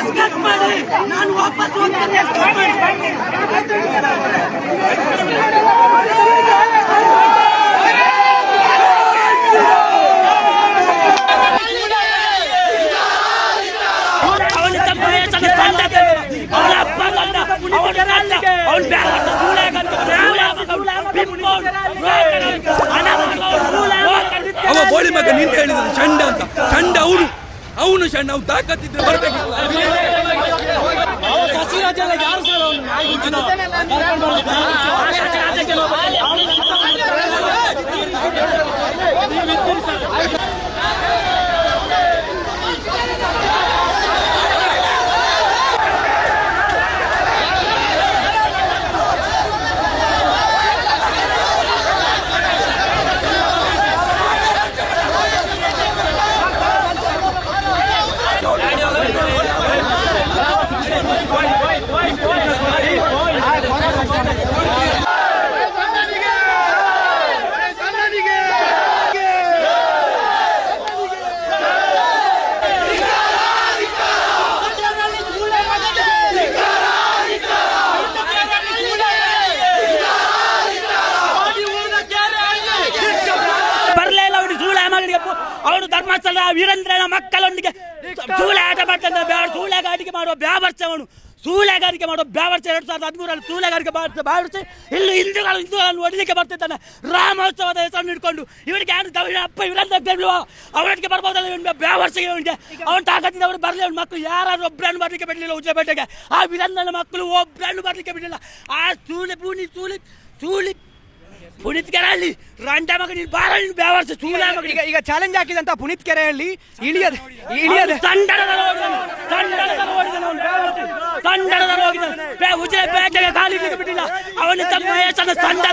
Escape ಮಾಡಿ. ನಾನು ವಾಪಸ್ ಹೋಗ್ತೇನೆ, ಎಸ್ಕೇಪ್ ಅವ ಬೋಳಿ ಮಗ ನಿಂತ ಹೇಳಿದ ಚಂಡ ಅಂತ. ಚಂಡ ಅವನು. ಅವನು ಸಣ್ಣ ಅವ್ನು ತಾಕತ್ತಿದ್ರೆ ಬರ್ಬೇಕಿಲ್ಲ ಬರಲೇ ಧರ್ಮಸ್ಥಳ ವೀರೇಂದ್ರನ ಮಕ್ಕಳೊಂದಿಗೆ ಸೂಳೆ ಆಟ ಮಾಡ್ತಾನೆ ಬ್ಯಾಡ ಸೂಳೆಗಾರಿಕೆ ಮಾಡುವ ಬ್ಯಾವರ್ಚ ಅವನು. ಸೂಳೆಗಾರಿಕೆ ಮಾಡುವ ಬ್ಯಾವರ್ಚ ಎರಡು ಸಾವಿರದ ಹದಿಮೂರಲ್ಲಿ ಸೂಳೆಗಾರಿಕೆ ಬ್ಯಾವರ್ಚ ಇಲ್ಲಿ ಹಿಂದೂಗಳು ಹಿಂದೂಗಳನ್ನು ಹೊಡಿಲಿಕ್ಕೆ ಬರ್ತಿದ್ದಾನೆ. ರಾಮೋತ್ಸವದ ಹೆಸರು ಹಿಡ್ಕೊಂಡು ಇವನಿಗೆ ಯಾರು ಅಪ್ಪ ವೀರೇಂದ್ರ ಗೆಲ್ಲುವ ಅವನಿಗೆ ಬರ್ಬೋದಲ್ಲ ಇವನಿಗೆ ಬ್ಯಾವರ್ಸಿಗೆ ಇವನಿಗೆ. ಅವನು ತಾಕತ್ತಿದ್ದ ಅವರು ಬರಲಿ ಅವ್ನ ಮಕ್ಕಳು ಯಾರು ಒಬ್ಬರನ್ನು ಬರಲಿಕ್ಕೆ ಬಿಡಲಿಲ್ಲ ಉಜ್ಜಬೇಟೆಗೆ ಆ ವೀರೇಂದ್ರನ ಮಕ್ಕಳು ಒಬ್ಬರನ್ನು ಬರಲಿಕ್ಕೆ ಬಿಡಲಿಲ್ಲ. ಆ ಸೂಳೆ ಬೂನಿ ಸೂಲಿ ಸೂಲಿ ಪುನೀತ್ ಕೆರೆಹಳ್ಳಿ ರಂಡ ಮಗ ನೀನ್ ಬಾರ ನೀನು ಬ್ಯಾವರ್ಸ ಸೂಳೆ ಮಗ ಈಗ ಈಗ ಚಾಲೆಂಜ್ ಹಾಕಿದಂತ ಪುನೀತ್ ಕೆರೆಹಳ್ಳಿ ಇಳಿಯದ ಇಳಿಯದ ಅವನು ಬ್ಯಾವರ್ಸಿ. ಸಂಡಳದಲ್ಲಿ ಹೋಗಿದ್ದಾನೆ ಬೇ ಉಜಿರೆ ಬೇಟೆಗೆ ಕಾಲಿಗೆ ಬಿಟ್ಟಿಲ್ಲ. ಅವನ ತಮ್ಮ ಸಂಡ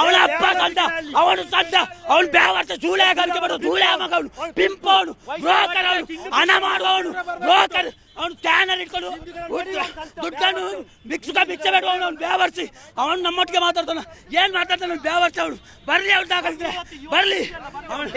ಅವನ ಅಪ್ಪ ಸಂಡ ಅವನು ಸಂಡ ಅವನು ಬ್ಯಾವರ್ಸ ಸೂಳೆ ಕಲಿಕೆ ಮಾಡೋ ಸೂಳೆ ಮಗ ಅವನು. ಪಿಂಪ ಅವನು ಬ್ರೋಕರ್ ಅವನು. ಹಣ ಮಾಡುವವನು. ಬ್ರೋಕರ್ ಅವನು ಸ್ಕ್ಯಾನರ್ ಇಟ್ಕೊಂಡು ದುಡ್ಡು- ದುಡ್ಡನ್ನು ಮಿಕ್ಸ್ ಮಿಚ್ಚ ಬೇಡ ಅವನು? ಅವ್ನು ಬೇವರ್ಸಿ ಅವನು ನಮ್ಮೊಟ್ಟಿಗೆ ಮಾತಾಡ್ತಾನ. ಏನ್ ಮಾತಾಡ್ತಾನೆ ಅವ್ನು ಬ್ಯಾವರ್ಸಿ ಅವನು? ಬರ್ಲಿ ಅವ್ನು ತಾಕತ್ತಿದ್ರೆ ಬರ್ಲಿ.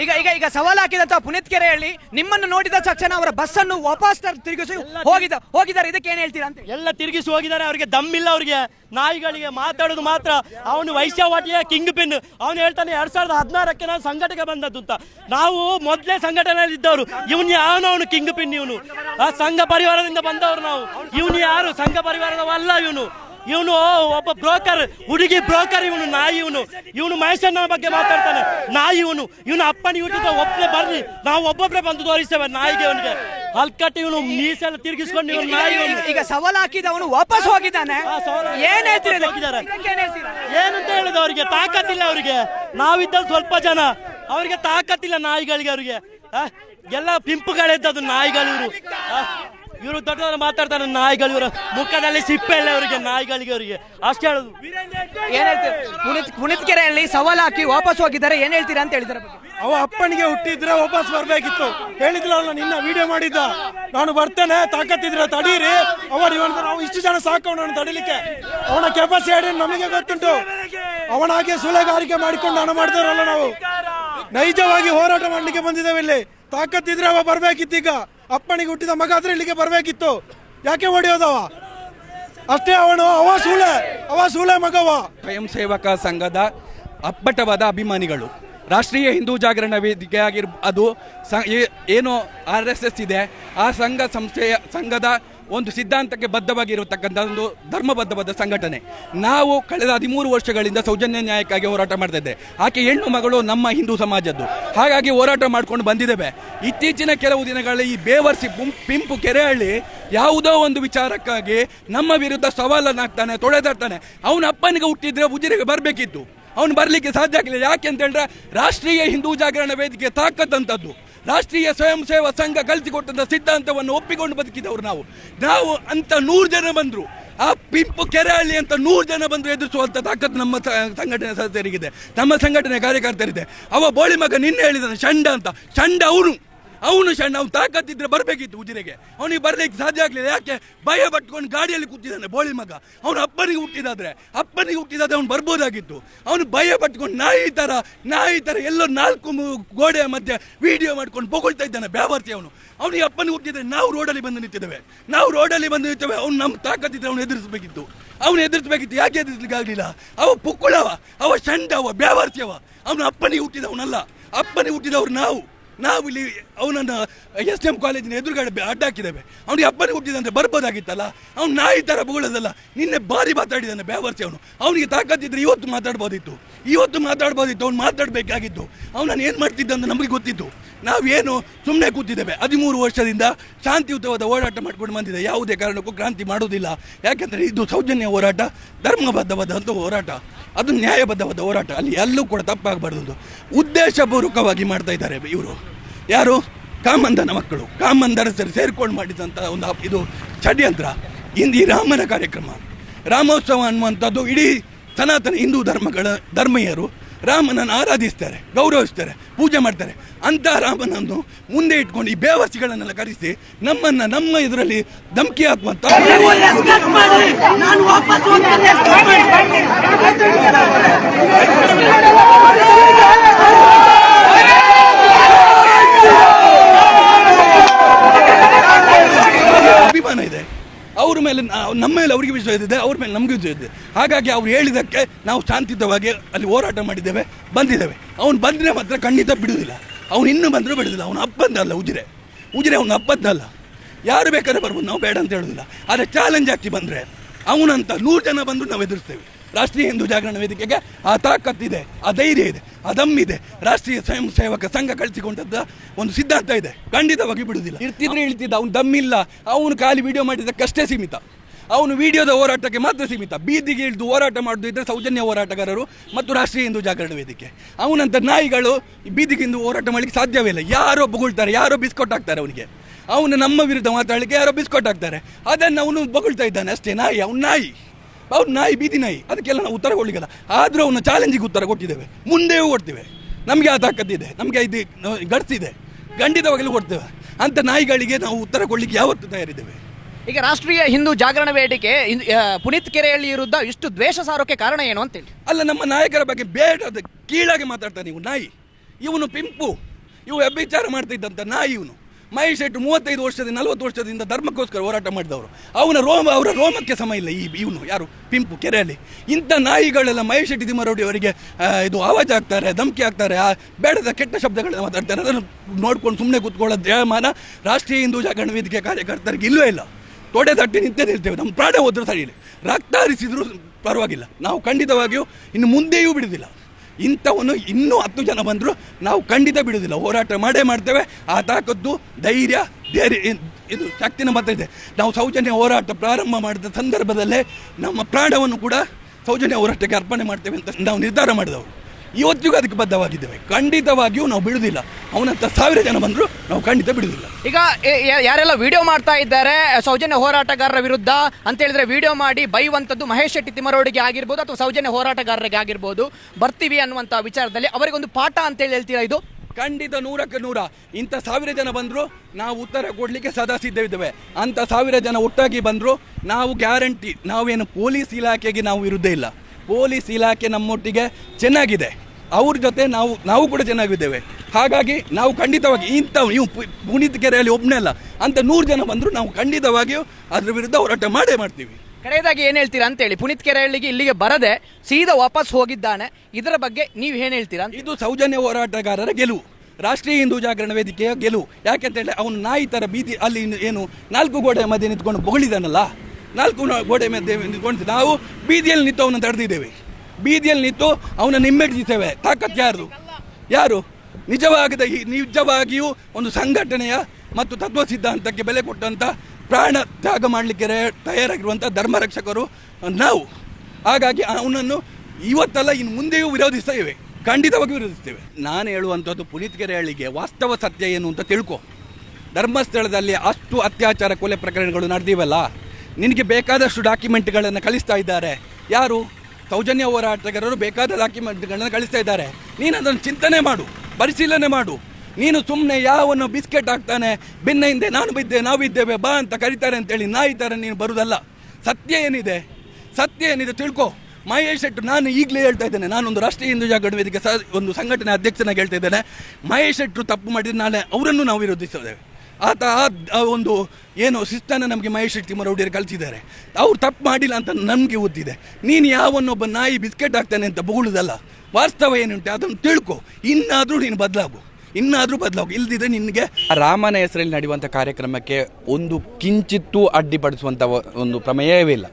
ಈಗ ಈಗ ಈಗ ಸವಾಲು ಹಾಕಿದಂತ ಪುನೀತ್ ಕೆರೆ ಹೇಳಿ ನಿಮ್ಮನ್ನು ನೋಡಿದ ತಕ್ಷಣ ಅವರ ಬಸ್ ಅನ್ನು ವಾಪಸ್ ತರ ತಿರುಗಿಸಿ ಹೋಗಿದ ಹೋಗಿದ್ದಾರೆ. ಇದಕ್ಕೆ ಏನ್ ಹೇಳ್ತೀರಾ ಅಂತ ಎಲ್ಲ ತಿರುಗಿಸಿ ಹೋಗಿದ್ದಾರೆ. ಅವರಿಗೆ ದಮ್ಮಿಲ್ಲ ಅವ್ರಿಗೆ. ನಾಯಿಗಳಿಗೆ ಮಾತಾಡೋದು ಮಾತ್ರ. ಅವನು ವೈಶ್ಯವಾಟಿಯ ಕಿಂಗ್ ಪಿನ್. ಅವನು ಹೇಳ್ತಾನೆ ಎರಡ್ ಸಾವಿರದ ಹದಿನಾರಕ್ಕೆ ನಾವು ಸಂಘಟನೆ ಬಂದದ್ದು ಅಂತ. ನಾವು ಮೊದಲೇ ಸಂಘಟನೆಯಲ್ಲಿ ಇದ್ದವರು ಇವನು ಯಾವನು ಅವನು ಕಿಂಗ್ ಪಿನ್ ಇವನು. ಆ ಸಂಘ ಪರಿವಾರದಿಂದ ಬಂದವರು ನಾವು. ಇವನು ಯಾರು? ಸಂಘ ಪರಿವಾರದವಲ್ಲ ಇವನು. ಇವನು ಒಬ್ಬ ಬ್ರೋಕರ್ ಹುಡುಗಿ ಬ್ರೋಕರ್ ಇವನು ನಾಯಿ ಇವನು. ಇವನು ಮಹೇಶನ ಬಗ್ಗೆ ಮಾತಾಡ್ತಾನೆ. ನಾಯಿ ಇವನು. ಇವನು ಅಪ್ಪನ ಯೂಟ್ಯೂಬ್ ಒಬ್ಬನೇ ಬರ್ಲಿ. ನಾವು ಒಬ್ಬೊಬ್ಬರೇ ಬಂದು ತೋರಿಸ್ತೇವೆ ನಾಯಿಗೆ ಇವನಿಗೆ ಅಲ್ಕಟ್ಟಿ ಇವನು ಮೀಸಲು ತಿರುಗಿಸ್ಕೊಂಡು ಇವನು ನಾಯಿ ಇವನು. ಈಗ- ಸವಾಲು ಹಾಕಿದವನು ವಾಪಸ್ ಹೋಗಿದ್ದಾನೆ. ಏನ್ ಹೇಳ್ತೀರಾ ಏನಂತ ಹೇಳಿದ ಅವರಿಗೆ? ತಾಕತ್ತಿಲ್ಲ ಅವರಿಗೆ. ನಾವಿದ್ದ ಸ್ವಲ್ಪ ಜನ. ಅವರಿಗೆ ತಾಕತ್ತಿಲ್ಲ ನಾಯಿಗಳಿಗೆ ಅವರಿಗೆ. ಎಲ್ಲ ಪಿಂಪುಗಳಿದ್ದದು ನಾಯಿಗಳು ಇವರು. ಇವರು ದೊಡ್ಡವರು ಮಾತಾಡ್ತಾರೆ ನಾಯಿಗಳು ಇವರು. ಮುಖದಲ್ಲಿ ಸಿಪ್ಪೆ ಇಲ್ಲ ಅವರಿಗೆ ನಾಯಿಗಳಿಗೆ ಅವರಿಗೆ ಅಷ್ಟೇ ಹೇಳುದು. ಏನ್ ಹೇಳ್ತೀರಾ? ಪುನೀತ್ ಪುನೀತ್ ಕೆರೆಹಳ್ಳಿ ಸವಾಲ್ ಹಾಕಿ ವಾಪಸ್ ಹೋಗಿದ್ದಾರೆ. ಏನ್ ಹೇಳ್ತೀರಾ ಅಂತ ಹೇಳಿದಾರೆ ಅವ ಅಪ್ಪನಿಗೆ ಹುಟ್ಟಿದ್ರೆ ವಾಪಸ್ ಬರ್ಬೇಕಿತ್ತು. ಹೇಳಿದ್ರಲ್ಲ ನಿನ್ನ ವಿಡಿಯೋ ಮಾಡಿದ್ದ. ನಾನು ಬರ್ತೇನೆ ತಾಕತ್ತಿದ್ರೆ ತಡೀರಿ. ಅವ ಇವನ್ ನಾವು ಇಷ್ಟು ಜನ ಸಾಕು ತಡಿಲಿಕ್ಕೆ. ಅವನ ಕೆಪಾಸಿಟಿ ನಮಗೆ ಗೊತ್ತುಂಟು. ಅವನಾಗೆ ಸುಳೆಗಾರಿಕೆ ಮಾಡಿಕೊಂಡು ಹಣ ಮಾಡ್ತಾರಲ್ಲ ನಾವು. ನೈಜವಾಗಿ ಹೋರಾಟ ಮಾಡ್ಲಿಕ್ಕೆ ಬಂದಿದ್ದೇವೆ ಇಲ್ಲಿ. ತಾಕತ್ತಿದ್ರೆ ಅವ ಬರ್ಬೇಕಿತ್ತೀಗ. ಈಗ ಅಪ್ಪನಿಗೆ ಹುಟ್ಟಿದ ಮಗ ಆದ್ರೆ ಇಲ್ಲಿಗೆ ಬರಬೇಕಿತ್ತು. ಯಾಕೆ ಹೊಡೆಯೋದವ ಅಷ್ಟೇ ಅವನು, ಅವ ಸೂಳೆ ಅವ ಸೂಳೆ ಮಗವ. ಸ್ವಯಂ ಸೇವಕ ಸಂಘದ ಅಪ್ಪಟವಾದ ಅಭಿಮಾನಿಗಳು. ರಾಷ್ಟ್ರೀಯ ಹಿಂದೂ ಜಾಗರಣ ವೇದಿಕೆ ಆಗಿರ್ ಅದು ಏನು ಆರ್ ಎಸ್ ಎಸ್ ಇದೆ. ಆ ಸಂಘ ಸಂಸ್ಥೆಯ ಸಂಘದ ಒಂದು ಸಿದ್ಧಾಂತಕ್ಕೆ ಬದ್ಧವಾಗಿರತಕ್ಕಂಥ ಒಂದು ಧರ್ಮಬದ್ಧವಾದ ಸಂಘಟನೆ. ನಾವು ಕಳೆದ ಹದಿಮೂರು ವರ್ಷಗಳಿಂದ ಸೌಜನ್ಯ ನ್ಯಾಯಕ್ಕಾಗಿ ಹೋರಾಟ ಮಾಡ್ತಾ ಇದ್ದೆ. ಆಕೆ ಹೆಣ್ಣು ಮಗಳು ನಮ್ಮ ಹಿಂದೂ ಸಮಾಜದ್ದು. ಹಾಗಾಗಿ ಹೋರಾಟ ಮಾಡ್ಕೊಂಡು ಬಂದಿದ್ದೇವೆ. ಇತ್ತೀಚಿನ ಕೆಲವು ದಿನಗಳಲ್ಲಿ ಈ ಬೇವರ್ಸಿ ಪಿಂಪು ಕೆರೆಹಳ್ಳಿ ಯಾವುದೋ ಒಂದು ವಿಚಾರಕ್ಕಾಗಿ ನಮ್ಮ ವಿರುದ್ಧ ಸವಾಲನ್ನಾಗ್ತಾನೆ ತೊಳೆದಾಡ್ತಾನೆ ಅವನ ಅಪ್ಪನಿಗೆ ಹುಟ್ಟಿದ್ರೆ ಉಜಿರೆಗೆ ಬರಬೇಕಿತ್ತು. ಅವನು ಬರಲಿಕ್ಕೆ ಸಾಧ್ಯ ಆಗಲಿಲ್ಲ. ಯಾಕೆ ಅಂತ ಹೇಳಿದ್ರೆ ರಾಷ್ಟ್ರೀಯ ಹಿಂದೂ ಜಾಗರಣ ವೇದಿಕೆ ತಾಕತ್ತಂಥದ್ದು. ರಾಷ್ಟ್ರೀಯ ಸ್ವಯಂ ಸೇವಾ ಸಂಘ ಕಲಿಸಿಕೊಟ್ಟಂತ ಸಿದ್ಧಾಂತವನ್ನು ಒಪ್ಪಿಕೊಂಡು ಬದುಕಿದವರು ನಾವು. ನಾವು ಅಂತ ನೂರು ಜನ ಬಂದರು. ಆ ಪಿಂಪು ಕೆರೆಹಳ್ಳಿ ಅಂತ ನೂರು ಜನ ಬಂದು ಎದುರಿಸುವಂಥ ತಾಕತ್ತು ನಮ್ಮ ಸಂಘಟನೆ ಸದಸ್ಯರಿಗಿದೆ. ನಮ್ಮ ಸಂಘಟನೆ ಕಾರ್ಯಕರ್ತರಿದೆ. ಅವ ಬೋಳಿ ಮಗ ನಿನ್ನೆ ಹೇಳಿದಾನೆ ಚಂಡ ಅಂತ. ಚಂಡ ಅವನು. ಅವನು ಸಣ್ಣ ಅವ್ನು ತಾಕತ್ತಿದ್ರೆ ಬರಬೇಕಿತ್ತು ಉಜಿರೆಗೆ. ಅವನಿಗೆ ಬರ್ಲಿಕ್ಕೆ ಸಾಧ್ಯ ಆಗಲಿಲ್ಲ. ಯಾಕೆ? ಭಯ ಪಟ್ಕೊಂಡು ಗಾಡಿಯಲ್ಲಿ ಕೂತಿದ್ದಾನೆ ಬೋಳಿ ಮಗ. ಅವನು ಅಪ್ಪನಿಗೆ ಹುಟ್ಟಿದಾದ್ರೆ ಅಪ್ಪನಿಗೆ ಹುಟ್ಟಿದಾದ್ರೆ ಅವ್ನು ಬರ್ಬೋದಾಗಿತ್ತು. ಅವನು ಭಯ ಪಟ್ಕೊಂಡು ನಾಯಿ ಥರ ನಾಯಿ ಥರ ಎಲ್ಲೋ ನಾಲ್ಕು ಗೋಡೆ ಗೋಡೆಯ ಮಧ್ಯೆ ವಿಡಿಯೋ ಮಾಡ್ಕೊಂಡು ಬೊಗಳ್ತಾ ಇದ್ದಾನೆ ಬ್ಯಾವರ್ತಿ ಅವನು. ಅವನಿಗೆ ಅಪ್ಪನಿಗೆ ಹುಟ್ಟಿದ್ರೆ ನಾವು ರೋಡಲ್ಲಿ ಬಂದು ನಿಂತಿದ್ದೇವೆ. ನಾವು ರೋಡಲ್ಲಿ ಬಂದು ನಿಂತೇವೆ ಅವ್ನು ನಮ್ಮ ತಾಕತ್ತಿದ್ರೆ ಅವನು ಎದುರಿಸಬೇಕಿತ್ತು. ಅವನು ಎದುರಿಸಬೇಕಿತ್ತು. ಯಾಕೆ ಎದುರಿಸಲಿಕ್ಕಾಗಲಿಲ್ಲ ಅವ ಪುಕ್ಕುಳವ, ಅವ ಚಂಡ ಅವ. ಅವನು ಅಪ್ಪನಿಗೆ ಹುಟ್ಟಿದವನಲ್ಲ. ಅಪ್ಪನಿಗೆ ಹುಟ್ಟಿದವ್ರು ನಾವು. ನಾವು ಇಲ್ಲಿ ಅವನನ್ನು ಎಸ್ ಡಿ ಎಂ ಕಾಲೇಜಿನ ಎದುರುಗಡೆ ಅಡ್ಡ ಹಾಕಿದ್ದೇವೆ. ಅವನಿಗೆ ಅಪ್ಪನಿಗೆ ಹುಟ್ಟಿದಂತೆ ಬರ್ಬೋದಾಗಿತ್ತಲ್ಲ? ಅವ್ನು ನಾಯಿ ಥರ ಬಗಳದಲ್ಲ. ನಿನ್ನೆ ಭಾರಿ ಮಾತಾಡಿದ್ದಾನೆ ಬ್ಯಾವರ್ಸಿ ಅವನು. ಅವನಿಗೆ ತಾಕತ್ತಿದ್ರೆ ಇವತ್ತು ಮಾತಾಡ್ಬೋದಿತ್ತು. ಇವತ್ತು ಮಾತಾಡ್ಬೋದಿತ್ತು, ಅವ್ನು ಮಾತಾಡಬೇಕಾಗಿತ್ತು. ಅವನನ್ನು ಏನು ಮಾಡ್ತಿದ್ದ ಅಂತ ನಮಗೆ ಗೊತ್ತಿತ್ತು. ನಾವೇನು ಸುಮ್ಮನೆ ಕೂತಿದ್ದೇವೆ. ಹದಿಮೂರು ವರ್ಷದಿಂದ ಶಾಂತಿಯುತವಾದ ಹೋರಾಟ ಮಾಡ್ಕೊಂಡು ಬಂದಿದೆ. ಯಾವುದೇ ಕಾರಣಕ್ಕೂ ಕ್ರಾಂತಿ ಮಾಡೋದಿಲ್ಲ ಯಾಕೆಂದರೆ ಇದು ಸೌಜನ್ಯ ಹೋರಾಟ ಧರ್ಮಬದ್ಧವಾದಂಥ ಹೋರಾಟ. ಅದು ನ್ಯಾಯಬದ್ಧವಾದ ಹೋರಾಟ. ಅಲ್ಲಿ ಎಲ್ಲೂ ಕೂಡ ತಪ್ಪಾಗಬಾರ್ದು. ಉದ್ದೇಶಪೂರ್ವಕವಾಗಿ ಮಾಡ್ತಾ ಇದ್ದಾರೆ ಇವರು. ಯಾರು? ಕಾಮಂದನ ಮಕ್ಕಳು. ಕಾಮಂದರ ಸರಿ ಸೇರಿಕೊಂಡು ಮಾಡಿದಂಥ ಒಂದು ಇದು ಷಡ್ಯಂತ್ರ. ಹಿಂದಿ ರಾಮನ ಕಾರ್ಯಕ್ರಮ. ರಾಮೋತ್ಸವ ಅನ್ನುವಂಥದ್ದು ಇಡೀ ಸನಾತನ ಹಿಂದೂ ಧರ್ಮಗಳ ಧರ್ಮೀಯರು ರಾಮನನ್ನು ಆರಾಧಿಸ್ತಾರೆ, ಗೌರವಿಸ್ತಾರೆ, ಪೂಜೆ ಮಾಡ್ತಾರೆ. ಅಂಥ ರಾಮನನ್ನು ಮುಂದೆ ಇಟ್ಕೊಂಡು ಈ ಬೇವಸಿಗಳನ್ನೆಲ್ಲ ಕರೆಸಿ ನಮ್ಮನ್ನು, ನಮ್ಮ ಇದರಲ್ಲಿ ಧಮಕಿ ಹಾಕುವಂಥ ನಾನು ವಾಪಸ್ ಹೋಗ್ತೇನೆ ಅಭಿಮಾನ ಇದೆ ಅವ್ರ ಮೇಲೆ ನಮ್ಮ ಮೇಲೆ ಅವರಿಗೆ ವಿಶ್ವಾಸ ಇದೆ, ಅವ್ರ ಮೇಲೆ ನಮಗೆ ವಿಶ್ವಾಸ ಇದೆ. ಹಾಗಾಗಿ ಅವ್ರು ಹೇಳಿದಕ್ಕೆ ನಾವು ಶಾಂತಿಯುತವಾಗಿ ಅಲ್ಲಿ ಹೋರಾಟ ಮಾಡಿದ್ದೇವೆ, ಬಂದಿದ್ದೇವೆ. ಅವನು ಬಂದರೆ ಮಾತ್ರ ಖಂಡಿತ ಬಿಡುವುದಿಲ್ಲ. ಅವನು ಇನ್ನೂ ಬಂದರೂ ಬಿಡುವುದಿಲ್ಲ. ಅವನು ಅಪ್ಪಂದಲ್ಲ ಉಜಿರೆ. ಉಜಿರೆ ಅವನು ಅಪ್ಪದ್ದಲ್ಲ ಯಾರು ಬೇಕಾದ್ರೆ ಬರ್ಬೋದು, ನಾವು ಬೇಡ ಅಂತ ಹೇಳೋದಿಲ್ಲ ಆದರೆ ಚಾಲೆಂಜ್ ಹಾಕಿ ಬಂದರೆ, ಅವನಂತ ನೂರು ಜನ ಬಂದರೂ ನಾವು ಎದುರಿಸ್ತೇವೆ. ರಾಷ್ಟ್ರೀಯ ಹಿಂದೂ ಜಾಗರಣ ವೇದಿಕೆಗೆ ಆ ತಾಕತ್ತಿದೆ ಆ ಧೈರ್ಯ ಇದೆ ಆ ದಮ್ಮಿದೆ ರಾಷ್ಟ್ರೀಯ ಸ್ವಯಂ ಸೇವಕ ಸಂಘ ಕಳಿಸಿಕೊಂಡದ್ದ ಒಂದು ಸಿದ್ಧಾಂತ ಇದೆ. ಖಂಡಿತವಾಗಿ ಬಿಡುವುದಿಲ್ಲ. ಇರ್ತಿದ್ರೆ ಇಳ್ತಿದ್ದ ಅವ್ನು ದಮ್ಮಿಲ್ಲ ಅವನು ಖಾಲಿ ವಿಡಿಯೋ ಮಾಡಿದ್ದಕ್ಕಷ್ಟೇ ಸೀಮಿತ. ಅವನು ವಿಡಿಯೋದ ಹೋರಾಟಕ್ಕೆ ಮಾತ್ರ ಸೀಮಿತ. ಬೀದಿಗೆ ಇಳಿದು ಹೋರಾಟ ಮಾಡೋದು ಇದ್ದರೆ ಸೌಜನ್ಯ ಹೋರಾಟಗಾರರು ಮತ್ತು ರಾಷ್ಟ್ರೀಯ ಹಿಂದೂ ಜಾಗರಣ ವೇದಿಕೆ. ಅವನಂತ ನಾಯಿಗಳು ಬೀದಿಗೆ ಹಿಂದೂ ಹೋರಾಟ ಮಾಡಲಿಕ್ಕೆ ಸಾಧ್ಯವೇ ಇಲ್ಲ. ಯಾರೋ ಬೊಗಳ್ತಾರೆ ಯಾರೋ ಬಿಸ್ಕೊಟ್ ಹಾಕ್ತಾರೆ ಅವನಿಗೆ. ಅವನು ನಮ್ಮ ವಿರುದ್ಧ ಮಾತಾಡಲಿಕ್ಕೆ ಯಾರೋ ಬಿಸ್ಕೊಟ್ ಹಾಕ್ತಾರೆ. ಅದನ್ನು ಅವನು ಬೊಗಳ್ತಾ ಇದ್ದಾನೆ ಅಷ್ಟೇ ನಾಯಿ ಅವನು ನಾಯಿ. ಅವ್ನು ನಾಯಿ ಬೀದಿ ನಾಯಿ. ಅದಕ್ಕೆಲ್ಲ ನಾವು ಉತ್ತರ ಕೊಡ್ಲಿಕ್ಕಲ್ಲ. ಆದರೂ ಅವನ ಚಾಲೆಂಜಿಗೆ ಉತ್ತರ ಕೊಟ್ಟಿದ್ದೇವೆ. ಮುಂದೆಯೂ ಕೊಡ್ತೇವೆ ನಮಗೆ ಆ ತಾಕತ್ತಿದೆ ನಮಗೆ ಇದು ಗಡ್ಸಿದೆ ಖಂಡಿತವಾಗಲೂ ಕೊಡ್ತೇವೆ. ಅಂಥ ನಾಯಿಗಳಿಗೆ ನಾವು ಉತ್ತರ ಕೊಡ್ಲಿಕ್ಕೆ ಯಾವತ್ತು ತಯಾರಿದ್ದೇವೆ. ಈಗ ರಾಷ್ಟ್ರೀಯ ಹಿಂದೂ ಜಾಗರಣ ವೇದಿಕೆ ಪುನೀತ್ ಕೆರೆಹಳ್ಳಿ ವಿರುದ್ಧ ಇಷ್ಟು ದ್ವೇಷ ಸಾರೋಕೆ ಕಾರಣ ಏನು ಅಂತೇಳಿ. ಅಲ್ಲ ನಮ್ಮ ನಾಯಕರ ಬಗ್ಗೆ ಬೇಡ. ಕೀಳಾಗಿ ಮಾತಾಡ್ತಾನೆ ನೀವು ನಾಯಿ. ಇವನು ಪಿಂಪು. ಇವು ವ್ಯಭಿಚಾರ ಮಾಡ್ತಿದ್ದಂಥ ನಾಯಿ ಇವನು. ಮಹೇಶ್ ಮೂವತ್ತೈದು ವರ್ಷದಿಂದ, ನಲವತ್ತು ವರ್ಷದಿಂದ ಧರ್ಮಕ್ಕೋಸ್ಕರ ಹೋರಾಟ ಮಾಡಿದವರು. ಅವನ ರೋಮ, ಅವರ ರೋಮಕ್ಕೆ ಸಮ ಇಲ್ಲ. ಈ ಇವನು, ಯಾರು? ಪಿಂಪು, ಕೆರೆಯಲ್ಲಿ. ಇಂಥ ನಾಯಿಗಳೆಲ್ಲ ಮಹೇಶ್ ಶೆಟ್ಟಿ ಅವರಿಗೆ ಇದು ಆವಾಜ್ ಆಗ್ತಾರೆ ಧಮಕಿ ಆಗ್ತಾರೆ ಆ, ಬೇಡದ ಕೆಟ್ಟ ಶಬ್ದಗಳನ್ನ ಮಾತಾಡ್ತಾರೆ. ಅದನ್ನು ನೋಡ್ಕೊಂಡು ಸುಮ್ಮನೆ ಕೂತ್ಕೊಳ್ಳೋ ದೇಹಮಾನ ರಾಷ್ಟ್ರೀಯ ಹಿಂದೂ ಜಾಗರಣ ವೇದಿಕೆ ಕಾರ್ಯಕರ್ತರಿಗೆ ಇಲ್ಲವೇ ಇಲ್ಲ. ತೊಡೆ ತಟ್ಟಿ ನಿಂತೇ ನಿಲ್ತೇವೆ. ನಮ್ಮ ಪ್ರಾಣ ಹೋದರೂ ಸರಿ ರಕ್ತ ಹರಿಸಿದ್ರು ಪರವಾಗಿಲ್ಲ. ನಾವು ಖಂಡಿತವಾಗಿಯೂ ಇನ್ನು ಮುಂದೆಯೂ ಬಿಡುವುದಿಲ್ಲ. ಇಂಥವನು ಇನ್ನೂ ಹತ್ತು ಜನ ಬಂದರೂ ನಾವು ಖಂಡಿತ ಬಿಡುವುದಿಲ್ಲ. ಹೋರಾಟ ಮಾಡೇ ಮಾಡ್ತೇವೆ. ಆ ತಾಕತ್ತು, ಧೈರ್ಯ ಧೈರ್ಯ ಇದು ಶಕ್ತಿನ ಮಾತ್ರ ಇದೆ. ನಾವು ಸೌಜನ್ಯ ಹೋರಾಟ ಪ್ರಾರಂಭ ಮಾಡಿದ ಸಂದರ್ಭದಲ್ಲೇ ನಮ್ಮ ಪ್ರಾಣವನ್ನು ಕೂಡ ಸೌಜನ್ಯ ಹೋರಾಟಕ್ಕೆ ಅರ್ಪಣೆ ಮಾಡ್ತೇವೆ ಅಂತ ನಾವು ನಿರ್ಧಾರ ಮಾಡಿದವರು ಇವತ್ತಿಗೂ ಅದಕ್ಕೆ ಬದ್ಧವಾಗಿದ್ದೇವೆ. ಖಂಡಿತವಾಗಿಯೂ ನಾವು ಬಿಡುವುದಿಲ್ಲ ಅವನಂತ ಸಾವಿರ ಜನ ಬಂದರೂ ನಾವು ಖಂಡಿತ ಬಿಡುವುದಿಲ್ಲ ಈಗ ಯಾರೆಲ್ಲ ವಿಡಿಯೋ ಮಾಡ್ತಾ ಇದ್ದಾರೆ ಸೌಜನ್ಯ ಹೋರಾಟಗಾರರ ವಿರುದ್ಧ ಅಂತ ಹೇಳಿದ್ರೆ ವಿಡಿಯೋ ಮಾಡಿ ಬೈಯುವಂಥದ್ದು ಮಹೇಶ್ ಶೆಟ್ಟಿ ತಿಮ್ಮರೋಡಿಗೆ ಆಗಿರ್ಬೋದು ಅಥವಾ ಸೌಜನ್ಯ ಹೋರಾಟಗಾರರಿಗೆ ಆಗಿರ್ಬೋದು. ಬರ್ತೀವಿ ಅನ್ನುವಂಥ ವಿಚಾರದಲ್ಲಿ ಅವರಿಗೊಂದು ಪಾಠ ಅಂತೇಳಿ ಹೇಳ್ತೀರಾ ಇದು? ಖಂಡಿತ ನೂರಕ್ಕೆ ನೂರ. ಇಂಥ ಸಾವಿರ ಜನ ಬಂದರೂ ನಾವು ಉತ್ತರ ಕೊಡಲಿಕ್ಕೆ ಸದಾ ಸಿದ್ಧವಿದ್ದೇವೆ. ಅಂಥ ಸಾವಿರ ಜನ ಒಟ್ಟಾಗಿ ಬಂದರೂ ನಾವು ಗ್ಯಾರಂಟಿ ನಾವೇನು ಪೊಲೀಸ್ ಇಲಾಖೆಗೆ ನಾವು ವಿರುದ್ಧ ಇಲ್ಲ. ಪೊಲೀಸ್ ಇಲಾಖೆ ನಮ್ಮೊಟ್ಟಿಗೆ ಚೆನ್ನಾಗಿದೆ. ಅವ್ರ ಜೊತೆ ನಾವು ನಾವು ಕೂಡ ಚೆನ್ನಾಗಿದ್ದೇವೆ. ಹಾಗಾಗಿ ನಾವು ಖಂಡಿತವಾಗಿ ಇಂಥ ನೀವು ಪುನೀತ್ ಕೆರೆಯಲ್ಲಿ ಒಬ್ಬನೇ ಅಲ್ಲ ಅಂತ ನೂರು ಜನ ಬಂದರೂ ನಾವು ಖಂಡಿತವಾಗಿಯೂ ಅದ್ರ ವಿರುದ್ಧ ಹೋರಾಟ ಮಾಡೇ ಮಾಡ್ತೀವಿ. ಕಡೆಯದಾಗಿ ಏನು ಹೇಳ್ತೀರಾ ಅಂತೇಳಿ ಪುನೀತ್ ಕೆರೆಹಳ್ಳಿಗೆ ಇಲ್ಲಿಗೆ ಬರದೆ ಸೀದಾ ವಾಪಸ್ ಹೋಗಿದ್ದಾನೆ. ಇದರ ಬಗ್ಗೆ ನೀವು ಏನು ಹೇಳ್ತೀರಾ ಇದು ಸೌಜನ್ಯ ಹೋರಾಟಗಾರರ ಗೆಲುವು. ರಾಷ್ಟ್ರೀಯ ಹಿಂದೂ ಜಾಗರಣ ವೇದಿಕೆಯ ಗೆಲುವು. ಯಾಕೆಂತೇಳಿ ಅವನು ನಾಯಿ ಥರ ಬೀದಿ ಅಲ್ಲಿ ಏನು ನಾಲ್ಕು ಗೋಡೆ ಮಧ್ಯೆ ನಿಂತ್ಕೊಂಡು ಬೊಗಳಿದಾನಲ್ಲ. ನಾಲ್ಕು ಗೋಡೆ ಮೇಲೆ ನಿಂತ್ಕೊಂಡು ನಾವು ಬೀದಿಯಲ್ಲಿ ನಿಂತು ಅವನನ್ನು ತಡೆದಿದ್ದೇವೆ. ಬೀದಿಯಲ್ಲಿ ನಿಂತು ಅವನನ್ನು ಹಿಮ್ಮೆಟ್ಟಿದ್ದೇವೆ ತಾಕತ್ ಯಾರು ಯಾರು? ನಿಜವಾಗದ ನಿಜವಾಗಿಯೂ ಒಂದು ಸಂಘಟನೆಯ ಮತ್ತು ತತ್ವ ಸಿದ್ಧಾಂತಕ್ಕೆ ಬೆಲೆ ಕೊಟ್ಟಂಥ ಪ್ರಾಣ ತ್ಯಾಗ ಮಾಡಲಿಕ್ಕೆ ರೇ- ಧರ್ಮ ರಕ್ಷಕರು ನಾವು. ಹಾಗಾಗಿ ಅವನನ್ನು ಇವತ್ತಲ್ಲ, ಇನ್ನು ಮುಂದೆಯೂ ವಿರೋಧಿಸ್ತೇವೆ ಖಂಡಿತವಾಗಿ ವಿರೋಧಿಸ್ತೇವೆ ನಾನು ಹೇಳುವಂಥದ್ದು ಪುನೀತ್ ಕೆರೆಹಳ್ಳಿಗೆ ವಾಸ್ತವ ಸತ್ಯ ಏನು ಅಂತ ತಿಳ್ಕೊ. ಧರ್ಮಸ್ಥಳದಲ್ಲಿ ಅಷ್ಟು ಅತ್ಯಾಚಾರ, ಕೊಲೆ ಪ್ರಕರಣಗಳು ನಡೆದಿವಲ್ಲ. ನಿನಗೆ ಬೇಕಾದಷ್ಟು ಡಾಕ್ಯುಮೆಂಟ್ಗಳನ್ನು ಕಳಿಸ್ತಾ ಇದ್ದಾರೆ. ಯಾರು? ಸೌಜನ್ಯ ಹೋರಾಟಗಾರರು ಬೇಕಾದ ಡಾಕ್ಯುಮೆಂಟ್ಗಳನ್ನು ಕಳಿಸ್ತಾ ಇದ್ದಾರೆ. ನೀನು ಅದನ್ನು ಚಿಂತನೆ ಮಾಡು, ಪರಿಶೀಲನೆ ಮಾಡು. ನೀನು ಸುಮ್ಮನೆ ಯಾವನ್ನು ಬಿಸ್ಕೆಟ್ ಹಾಕ್ತಾನೆ ಬೆನ್ನ ಹಿಂದೆ ನಾನು ಬಿದ್ದೆ ನಾವಿದ್ದೇವೆ ಬಾ ಅಂತ ಕರೀತಾರೆ ಅಂತೇಳಿ ನಾಯಿ ಥರ ನೀನು ಬರುವುದಲ್ಲ ಸತ್ಯ ಏನಿದೆ? ಸತ್ಯ ಏನಿದೆ ತಿಳ್ಕೊ. ಮಹೇಶ್ ಶೆಟ್ಟಿ ನಾನು ಈಗಲೇ ಹೇಳ್ತಾ ಇದ್ದೇನೆ, ನಾನೊಂದು ರಾಷ್ಟ್ರೀಯ ಹಿಂದೂ ಜಾಗರಣ ವೇದಿಕೆ ಸ ಒಂದು ಸಂಘಟನೆ ಅಧ್ಯಕ್ಷನಾಗಿ ಹೇಳ್ತಾ ಇದ್ದೇನೆ. ಮಹೇಶ್ ಶೆಟ್ಟರು ತಪ್ಪು ಮಾಡಿದ್ರೆ ನಾಳೆ ಅವರನ್ನು ನಾವು ವಿರೋಧಿಸ್ತೇವೆ ಆತ ಆ- ಒಂದು ಏನು ಶಿಸ್ತನ್ನು ನಮಗೆ ಮಹೇಶ್ ಶೆಟ್ಟಿ ಮರೌಡಿಯರು ಕಲಿಸಿದ್ದಾರೆ. ಅವ್ರು ತಪ್ಪು ಮಾಡಿಲ್ಲ ಅಂತ ನಮಗೆ ಗೊತ್ತಿದೆ. ನೀನು ಯಾವನ್ನೊಬ್ಬ ನಾಯಿ ಬಿಸ್ಕೆಟ್ ಹಾಕ್ತಾನೆ ಅಂತ ಬಗುಳುದಲ್ಲ, ವಾಸ್ತವ ಏನುಂಟು ಅದನ್ನು ತಿಳ್ಕೊ. ಇನ್ನಾದರೂ ನೀನು ಬದಲಾಗು. ಇನ್ನಾದರೂ ಬದಲಾಗು. ಇಲ್ದಿದ್ರೆ ನಿನಗೆ ರಾಮನ ಹೆಸರಲ್ಲಿ ನಡೆಯುವಂಥ ಕಾರ್ಯಕ್ರಮಕ್ಕೆ ಒಂದು ಕಿಂಚಿತ್ತೂ ಅಡ್ಡಿಪಡಿಸುವಂಥ ಒಂದು ಪ್ರಮೇಯವೇ ಇಲ್ಲ.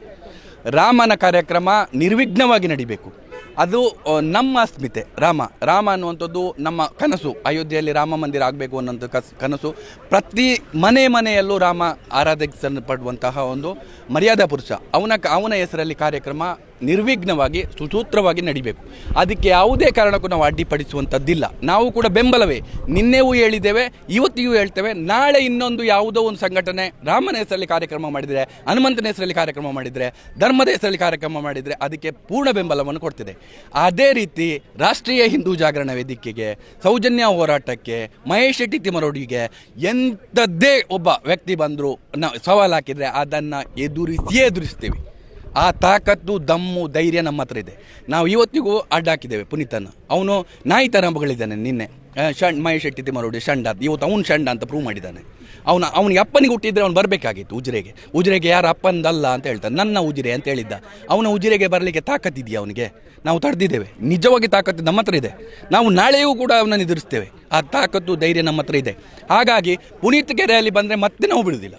ರಾಮನ ಕಾರ್ಯಕ್ರಮ ನಿರ್ವಿಘ್ನವಾಗಿ ನಡಿಬೇಕು. ಅದು ನಮ್ಮ ಅಸ್ಮಿತೆ ರಾಮ. ರಾಮ ಅನ್ನುವಂಥದ್ದು ನಮ್ಮ ಕನಸು. ಅಯೋಧ್ಯೆಯಲ್ಲಿ ರಾಮ ಮಂದಿರ ಆಗಬೇಕು ಅನ್ನೋಂಥ ಕನಸು. ಪ್ರತಿ ಮನೆ ಮನೆಯಲ್ಲೂ ರಾಮ ಆರಾಧಿಸಲ್ಪಡುವಂತಹ ಒಂದು ಮರ್ಯಾದಾ ಪುರುಷ. ಅವನ ಅವನ ಹೆಸರಲ್ಲಿ ಕಾರ್ಯಕ್ರಮ ನಿರ್ವಿಘ್ನವಾಗಿ, ಸುಸೂತ್ರವಾಗಿ ನಡಿಬೇಕು. ಅದಕ್ಕೆ ಯಾವುದೇ ಕಾರಣಕ್ಕೂ ನಾವು ಅಡ್ಡಿಪಡಿಸುವಂಥದ್ದಿಲ್ಲ. ನಾವು ಕೂಡ ಬೆಂಬಲವೇ. ನಿನ್ನೆವೂ ಹೇಳಿದ್ದೇವೆ, ಇವತ್ತಿಗೂ ಹೇಳ್ತೇವೆ, ನಾಳೆ ಇನ್ನೊಂದು ಯಾವುದೋ ಒಂದು ಸಂಘಟನೆ ರಾಮನ ಹೆಸರಲ್ಲಿ ಕಾರ್ಯಕ್ರಮ ಮಾಡಿದರೆ, ಹನುಮಂತನ ಹೆಸರಲ್ಲಿ ಕಾರ್ಯಕ್ರಮ ಮಾಡಿದರೆ, ಧರ್ಮದ ಹೆಸರಲ್ಲಿ ಕಾರ್ಯಕ್ರಮ ಮಾಡಿದರೆ ಅದಕ್ಕೆ ಪೂರ್ಣ ಬೆಂಬಲವನ್ನು ಕೊಡ್ತಿದೆ. ಅದೇ ರೀತಿ ರಾಷ್ಟ್ರೀಯ ಹಿಂದೂ ಜಾಗರಣ ವೇದಿಕೆಗೆ, ಸೌಜನ್ಯ ಹೋರಾಟಕ್ಕೆ, ಮಹೇಶ್ ಶೆಟ್ಟಿ ತಿಮರೋಡಿಗೆ ಎಂಥದ್ದೇ ಒಬ್ಬ ವ್ಯಕ್ತಿ ಬಂದರೂ ನಾವು ಸವಾಲು ಹಾಕಿದರೆ ಅದನ್ನು ಎದುರಿಸಿಯೇ ಎದುರಿಸ್ತೀವಿ. ಆ ತಾಕತ್ತು, ದಮ್ಮು, ಧೈರ್ಯ ನಮ್ಮ ಹತ್ರ ಇದೆ. ನಾವು ಇವತ್ತಿಗೂ ಅಡ್ಡಾಕಿದ್ದೇವೆ ಪುನೀತನ ಅವನು ನಾಯಿ ಥರ ಮಗಳಿದ್ದಾನೆ ನಿನ್ನೆ. ಶಂಡ್ ಮಹೇಶ್ ಶೆಟ್ಟಿ ತಿಮ್ಮರೋಡಿ ಷಂಡ ಅಂತ. ಇವತ್ತು ಅವನು ಶಂಡ ಅಂತ ಪ್ರೂವ್ ಮಾಡಿದ್ದಾನೆ. ಅವನ, ಅವನಿಗೆ ಅಪ್ಪನಿಗೆ ಹುಟ್ಟಿದ್ರೆ ಅವ್ನು ಬರಬೇಕಾಗಿತ್ತು ಉಜಿರೆಗೆ. ಉಜಿರೆಗೆ ಯಾರು ಅಪ್ಪಂದಲ್ಲ ಅಂತ ಹೇಳ್ತಾನೆ. ನನ್ನ ಉಜಿರೆ ಅಂತ ಹೇಳಿದ್ದ. ಅವನ ಉಜಿರೆಗೆ ಬರಲಿಕ್ಕೆ ತಾಕತ್ತಿದೆಯಾ ಅವನಿಗೆ? ನಾವು ತಡೆದಿದ್ದೇವೆ. ನಿಜವಾಗಿ ತಾಕತ್ತು ನಮ್ಮ ಹತ್ರ ಇದೆ. ನಾವು ನಾಳೆಯೂ ಕೂಡ ಅವನನ್ನು ಎದುರಿಸ್ತೇವೆ. ಆ ತಾಕತ್ತು, ಧೈರ್ಯ ನಮ್ಮ ಹತ್ರ ಇದೆ. ಹಾಗಾಗಿ ಪುನೀತ್ ಕೆರೆಯಲ್ಲಿ ಬಂದರೆ ಮತ್ತೆ ನಾವು ಬಿಡುವುದಿಲ್ಲ.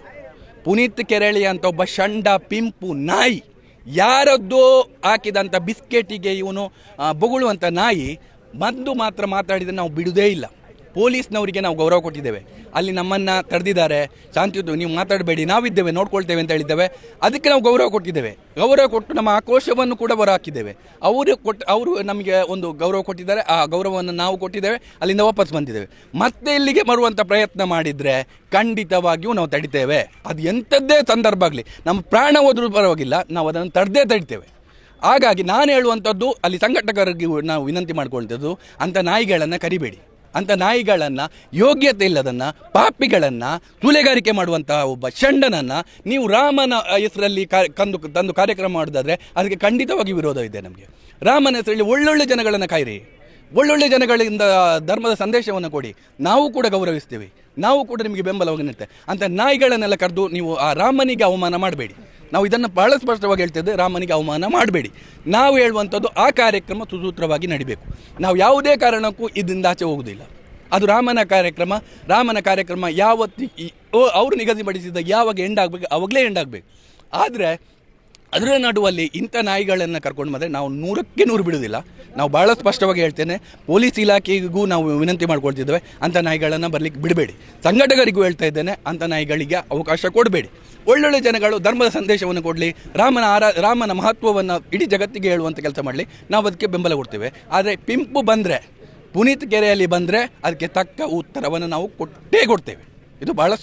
ಪುನೀತ್ ಕೆರೆಳಿ ಅಂತ ಒಬ್ಬ ಷಂಡ, ಪಿಂಪು ನಾಯಿ ಯಾರದ್ದೋ ಹಾಕಿದಂಥ ಬಿಸ್ಕೆಟಿಗೆ ಇವನು ಬೊಗಳುವಂಥ ನಾಯಿ ಬಂದು ಮಾತ್ರ ಮಾತಾಡಿದರೆ ನಾವು ಬಿಡುವುದೇ ಇಲ್ಲ. ಪೊಲೀಸ್ನವರಿಗೆ ನಾವು ಗೌರವ ಕೊಟ್ಟಿದ್ದೇವೆ. ಅಲ್ಲಿ ನಮ್ಮನ್ನು ತಡೆದಿದ್ದಾರೆ ಶಾಂತಿಯುತ, ನೀವು ಮಾತಾಡಬೇಡಿ, ನಾವಿದ್ದೇವೆ, ನೋಡ್ಕೊಳ್ತೇವೆ ಅಂತ ಹೇಳಿದ್ದೇವೆ. ಅದಕ್ಕೆ ನಾವು ಗೌರವ ಕೊಟ್ಟಿದ್ದೇವೆ. ಗೌರವ ಕೊಟ್ಟು ನಮ್ಮ ಆಕ್ರೋಶವನ್ನು ಕೂಡ ಹೊರ ಹಾಕಿದ್ದೇವೆ ಅವರು ಕೊಟ್ಟು ಅವರು ನಮಗೆ ಒಂದು ಗೌರವ ಕೊಟ್ಟಿದ್ದಾರೆ. ಆ ಗೌರವವನ್ನು ನಾವು ಕೊಟ್ಟಿದ್ದೇವೆ. ಅಲ್ಲಿಂದ ವಾಪಸ್ ಬಂದಿದ್ದೇವೆ. ಮತ್ತೆ ಇಲ್ಲಿಗೆ ಬರುವಂಥ ಪ್ರಯತ್ನ ಮಾಡಿದರೆ ಖಂಡಿತವಾಗಿಯೂ ನಾವು ತಡಿತೇವೆ. ಅದು ಎಂಥದ್ದೇ ಸಂದರ್ಭ ಆಗಲಿ. ನಮ್ಮ ಪ್ರಾಣ ಹೋದರೂ ಪರವಾಗಿಲ್ಲ. ನಾವು ಅದನ್ನು ತಡೆದೇ ತಡಿತೇವೆ. ಹಾಗಾಗಿ ನಾನು ಹೇಳುವಂಥದ್ದು ಅಲ್ಲಿ ಸಂಘಟಕರಿಗೆ ನಾವು ವಿನಂತಿ ಮಾಡ್ಕೊಳ್ತದ್ದು ಅಂಥ ನಾಯಿಗಳನ್ನು ಕರಿಬೇಡಿ. ಅಂಥ ನಾಯಿಗಳನ್ನು, ಯೋಗ್ಯತೆ ಇಲ್ಲದನ್ನು, ಪಾಪಿಗಳನ್ನು ಸುಲೆಗಾರಿಕೆ ಮಾಡುವಂತಹ ಒಬ್ಬ ಷಂಡನನ್ನು ನೀವು ರಾಮನ ಹೆಸರಲ್ಲಿ ಕಂದು, ತಂದು ಕಾರ್ಯಕ್ರಮ ಮಾಡೋದಾದರೆ ಅದಕ್ಕೆ ಖಂಡಿತವಾಗಿ ವಿರೋಧ ಇದೆ ನಮಗೆ. ರಾಮನ ಹೆಸರಲ್ಲಿ ಒಳ್ಳೊಳ್ಳೆ ಜನಗಳನ್ನು ಕಾಯಿರಿ. ಒಳ್ಳೊಳ್ಳೆ ಜನಗಳಿಂದ ಧರ್ಮದ ಸಂದೇಶವನ್ನು ಕೊಡಿ. ನಾವು ಕೂಡ ಗೌರವಿಸ್ತೇವೆ. ನಾವು ಕೂಡ ನಿಮಗೆ ಬೆಂಬಲವಾಗಿ ನಿಂತೆ ಅಂತ ನಾಯಿಗಳನ್ನೆಲ್ಲ ಕರೆದು ನೀವು ಆ ರಾಮನಿಗೆ ಅವಮಾನ ಮಾಡಬೇಡಿ. ನಾವು ಇದನ್ನು ಬಹಳ ಸ್ಪಷ್ಟವಾಗಿ ಹೇಳ್ತಿದ್ದೆ, ರಾಮನಿಗೆ ಅವಮಾನ ಮಾಡಬೇಡಿ. ನಾವು ಹೇಳುವಂಥದ್ದು ಆ ಕಾರ್ಯಕ್ರಮ ಸುಸೂತ್ರವಾಗಿ ನಡಿಬೇಕು. ನಾವು ಯಾವುದೇ ಕಾರಣಕ್ಕೂ ಇದರಿಂದ ಆಚೆ ಹೋಗುವುದಿಲ್ಲ. ಅದು ರಾಮನ ಕಾರ್ಯಕ್ರಮ ರಾಮನ ಕಾರ್ಯಕ್ರಮ ಯಾವತ್ತಿ ಅವರು ನಿಗದಿಪಡಿಸಿದ ಯಾವಾಗ ಎಂಡ್ ಆಗಬೇಕು, ಅವಾಗಲೇ ಎಂಡ್ ಆಗಬೇಕು. ಆದರೆ ಅದರ ನಡುವಲ್ಲಿ ಇಂಥ ನಾಯಿಗಳನ್ನು ಕರ್ಕೊಂಡು ಬಂದರೆ ನಾವು ನೂರಕ್ಕೆ ನೂರು ಬಿಡುವುದಿಲ್ಲ. ನಾವು ಭಾಳ ಸ್ಪಷ್ಟವಾಗಿ ಹೇಳ್ತೇನೆ, ಪೊಲೀಸ್ ಇಲಾಖೆಗೂ ನಾವು ವಿನಂತಿ ಮಾಡ್ಕೊಳ್ತಿದ್ದೇವೆ, ಅಂಥ ನಾಯಿಗಳನ್ನು ಬರಲಿಕ್ಕೆ ಬಿಡಬೇಡಿ. ಸಂಘಟಕರಿಗೂ ಹೇಳ್ತಾ ಇದ್ದೇನೆ, ಅಂಥ ನಾಯಿಗಳಿಗೆ ಅವಕಾಶ ಕೊಡಬೇಡಿ. ಒಳ್ಳೊಳ್ಳೆ ಜನಗಳು ಧರ್ಮದ ಸಂದೇಶವನ್ನು ಕೊಡಲಿ, ರಾಮನ ಆರಾ, ರಾಮನ ಮಹತ್ವವನ್ನು ಇಡೀ ಜಗತ್ತಿಗೆ ಹೇಳುವಂಥ ಕೆಲಸ ಮಾಡಲಿ, ನಾವು ಅದಕ್ಕೆ ಬೆಂಬಲ ಕೊಡ್ತೇವೆ. ಆದರೆ ಪಿಂಪು ಬಂದರೆ, ಪುನೀತ್ ಕೆರೆಯಲ್ಲಿ ಬಂದರೆ, ಅದಕ್ಕೆ ತಕ್ಕ ಉತ್ತರವನ್ನು ನಾವು ಕೊಟ್ಟೇ ಕೊಡ್ತೇವೆ. ಇದು ಭಾಳ